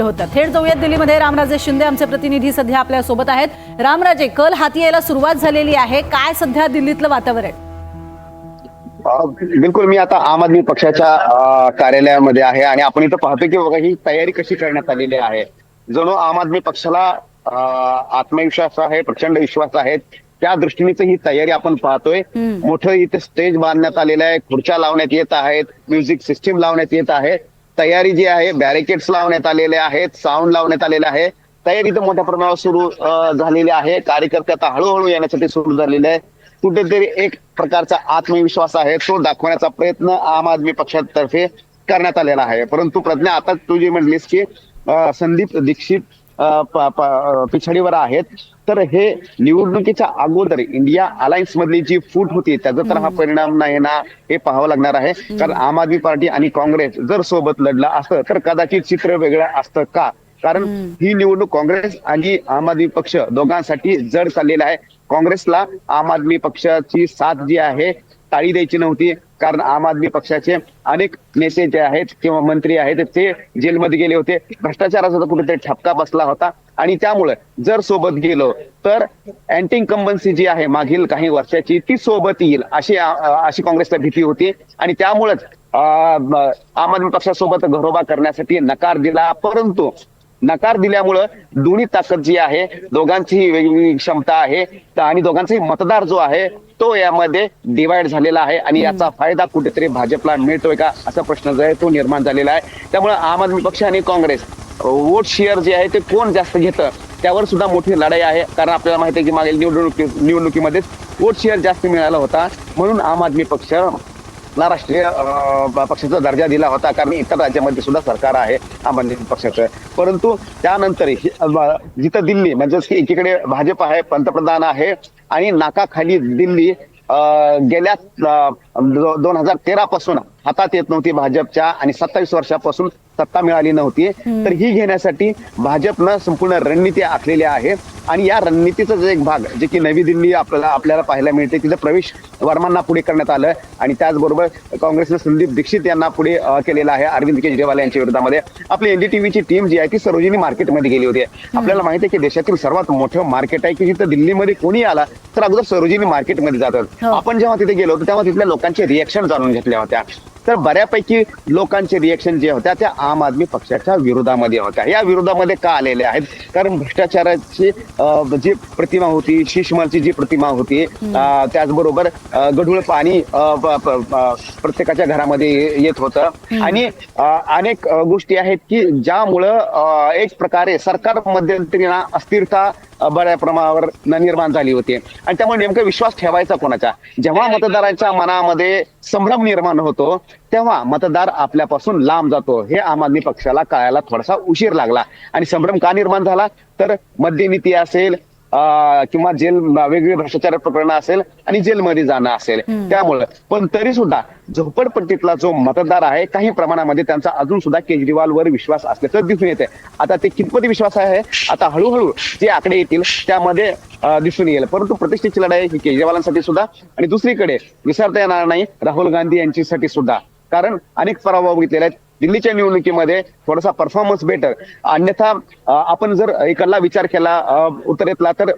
होतं. थेट जाऊयात दिल्लीमध्ये. रामराजे शिंदे आमचे प्रतिनिधी सध्या आपल्यासोबत आहेत. रामराजे कल हाती यायला सुरुवात झालेली आहे. काय सध्या दिल्लीतलं वातावरण? बिलकुल मी आता आम आदमी पक्षाच्या कार्यालयामध्ये आहे आणि आपण इथं पाहतो की बघा ही तयारी कशी करण्यात आलेली आहे. जणू आम आदमी पक्षाला आत्मविश्वास आहे प्रचंड विश्वास आहे. त्या दृष्टीनेच ही तयारी आपण पाहतोय. मोठं इथे स्टेज बांधण्यात आलेलं आहे. खुर्च्या लावण्यात येत आहेत. म्युझिक सिस्टीम लावण्यात येत आहे. तयारी जी आहे बॅरिकेड्स लावण्यात आलेले आहेत साऊंड लावण्यात आलेले आहे. तयारी तर मोठ्या प्रमाणावर सुरू झालेली आहे. कार्यकर्ते आता हळूहळू येण्यासाठी सुरू झालेले आहे कुठेतरी एक प्रकारचा आत्मविश्वास आहे तो दाखवण्याचा प्रयत्न आम आदमी पक्षातर्फे करण्यात आलेला आहे. परंतु प्रज्ञा आता तू जी म्हणलीस की संदीप दीक्षित पिछाडीवर आहेत. तर हे निवडणुकीच्या अगोदर इंडिया अलायन्स मधली जी फूट होती त्याचा तर हा परिणाम नाही ना हे पाहावं लागणार आहे. कारण आम आदमी पार्टी आणि काँग्रेस जर सोबत लढला असतं तर कदाचित चित्र वेगळं असतं का? कारण ही निवडणूक काँग्रेस आणि आम आदमी पक्ष दोघांसाठी जड चाललेला आहे. काँग्रेसला आम आदमी पक्षाची साथ जी आहे टाळी द्यायची नव्हती. कारण आम आदमी पक्षाचे अनेक नेते जे आहेत किंवा मंत्री आहेत ते जेलमध्ये गेले होते. भ्रष्टाचाराचा कुठेतरी ठपका बसला होता. आणि त्यामुळे जर सोबत गेलो तर अँटी इन्कम्बन्सी जी आहे मागील काही वर्षाची ती सोबत येईल अशी अशी काँग्रेसला भीती होती. आणि त्यामुळेच आम आदमी पक्षासोबत घरोबा करण्यासाठी नकार दिला. परंतु नकार दिल्यामुळं दोन्ही ताकद जी आहे दोघांचीही वेगवेगळी क्षमता आहे आणि दोघांचाही मतदार जो आहे तो यामध्ये डिवाइड झालेला आहे आणि याचा फायदा कुठेतरी भाजपला मिळतोय का असा प्रश्न जो आहे तो निर्माण झालेला आहे. त्यामुळे आम आदमी पक्ष आणि काँग्रेस वोट शेअर जे आहे ते कोण जास्त घेतं त्यावर सुद्धा मोठी लढाई आहे कारण आपल्याला माहिती आहे की मागील निवडणुकी निवडणुकीमध्येच वोट शेअर जास्त मिळाला होता म्हणून आम आदमी पक्ष ला राष्ट्रीय पक्षाचा दर्जा दिला होता कारण इतर राज्यामध्ये सुद्धा सरकार आहे आम आदमी पक्षाचं. परंतु त्यानंतर जिथं दिल्ली म्हणजेच की एकीकडे भाजप आहे पंतप्रधान आहे आणि नाकाखाली दिल्ली गेल्या दोन हजार तेरा पासून हातात येत नव्हती भाजपच्या आणि सत्तावीस वर्षापासून सत्ता मिळाली नव्हती. तर ही घेण्यासाठी भाजपनं संपूर्ण रणनीती आखलेली आहे. आणि या रणनीतीचा जो एक भाग जे की नवी दिल्ली आपल्याला आपल्याला पाहायला मिळते तिथं प्रवेश वर्मांना पुढे करण्यात आलं. आणि त्याचबरोबर काँग्रेसनं संदीप दीक्षित यांना पुढे केलेलं आहे अरविंद केजरीवाल यांच्या विरोधामध्ये. आपली एनडीटीव्हीची टीम जी आहे ती सरोजिनी मार्केटमध्ये गेली होती. आपल्याला माहिती आहे की देशातील सर्वात मोठं मार्केट आहे की जिथं दिल्लीमध्ये कोणी आला तर अगोदर सरोजिनी मार्केटमध्ये जातात. हो. आपण जेव्हा तिथे गेलो होतो तेव्हा तिथल्या लोकांचे रिएक्शन जाणून घेतल्या होत्या. तर बऱ्यापैकी लोकांचे रिएक्शन जे होत्या त्या आम आदमी पक्षाच्या विरोधामध्ये होत्या. या विरोधामध्ये का आलेल्या आहेत? कारण भ्रष्टाचाराची जी प्रतिमा होती शिशमलची जी प्रतिमा होती त्याचबरोबर गढूळ पाणी प्रत्येकाच्या घरामध्ये येत होतं. आणि अनेक गोष्टी आहेत की ज्यामुळं एक प्रकारे सरकार मध्यंतरीना अस्थिरता बऱ्या प्रमाणावर न- निर्माण झाली होती. आणि त्यामुळे नेमका विश्वास ठेवायचा कोणाचा? जेव्हा मतदारांच्या मनामध्ये संभ्रम निर्माण होतो तेव्हा मतदार आपल्यापासून लांब जातो. हे आम आदमी पक्षाला कळायला थोडासा उशीर लागला. आणि संभ्रम का निर्माण झाला? तर मद्यनीती असेल किंवा जेल वेगवेगळी भ्रष्टाचार प्रकरण असेल आणि जेलमध्ये जाणं असेल. त्यामुळं. पण तरी सुद्धा झोपडपट्टीतला जो मतदार आहे काही प्रमाणामध्ये त्यांचा अजून सुद्धा केजरीवालवर विश्वास असल्याचं दिसून येते आता ते कितपती विश्वास आहे? आता हळूहळू जे आकडे येतील त्यामध्ये दिसून येईल. परंतु प्रतिष्ठेची लढाई ही केजरीवालांसाठी सुद्धा आणि दुसरीकडे विसरता येणार नाही राहुल गांधी यांच्यासाठी सुद्धा. कारण अनेक पराभव बघितलेले आहेत. दिल्लीच्या निवडणुकीमध्ये थोडासा परफॉर्मन्स बेटर अन्यथा आपण जर इकडला विचार केला अं, उत्तरेतला तर